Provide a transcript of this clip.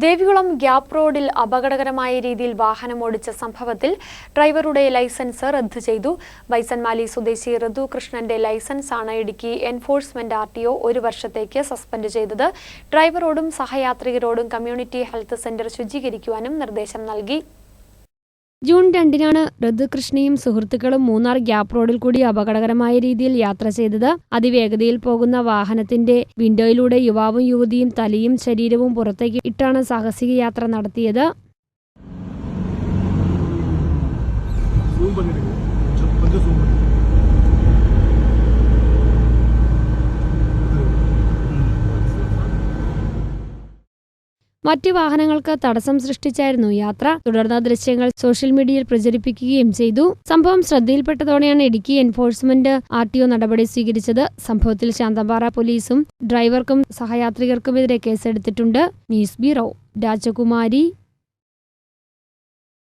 Devikulam gap റോഡിൽ അപകടകരമായ രീതിയിൽ വാഹനം ഓടിച്ച സംഭവത്തിൽ ഡ്രൈവറുടെ ലൈസൻസ് റദ്ദു ചെയ്തു. വൈസൻമാലി സ്വദേശി ഋതു ലൈസൻസ് ആണ് ഇടുക്കി എൻഫോഴ്സ്മെന്റ് ആർ ഒരു വർഷത്തേക്ക് സസ്പെൻഡ് ചെയ്തത്. ഡ്രൈവറോടും സഹയാത്രികരോടും കമ്മ്യൂണിറ്റി ഹെൽത്ത് സെന്റർ ശുചീകരിക്കുവാനും നിർദ്ദേശം നൽകി. ജൂൺ രണ്ടിനാണ് ഋതുകൃഷ്ണയും സുഹൃത്തുക്കളും മൂന്നാർ ഗ്യാപ് റോഡിൽ കൂടി അപകടകരമായ രീതിയിൽ യാത്ര ചെയ്തത്. അതിവേഗതയിൽ പോകുന്ന വാഹനത്തിന്റെ വിൻഡോയിലൂടെ യുവാവും യുവതിയും തലയും ശരീരവും പുറത്തേക്ക് ഇട്ടാണ് സാഹസിക യാത്ര നടത്തിയത്. മറ്റ് വാഹനങ്ങൾക്ക് തടസ്സം സൃഷ്ടിച്ചായിരുന്നു യാത്ര. തുടർന്ന് ദൃശ്യങ്ങൾ സോഷ്യൽ മീഡിയയിൽ പ്രചരിപ്പിക്കുകയും ചെയ്തു. സംഭവം ശ്രദ്ധയിൽപ്പെട്ടതോടെയാണ് Idukki enforcement R T O നടപടി സ്വീകരിച്ചത്. സംഭവത്തിൽ ശാന്തമ്പാറ പോലീസും ഡ്രൈവർക്കും സഹയാത്രികർക്കുമെതിരെ കേസെടുത്തിട്ടുണ്ട്. ന്യൂസ് ബ്യൂറോ രാജകുമാരി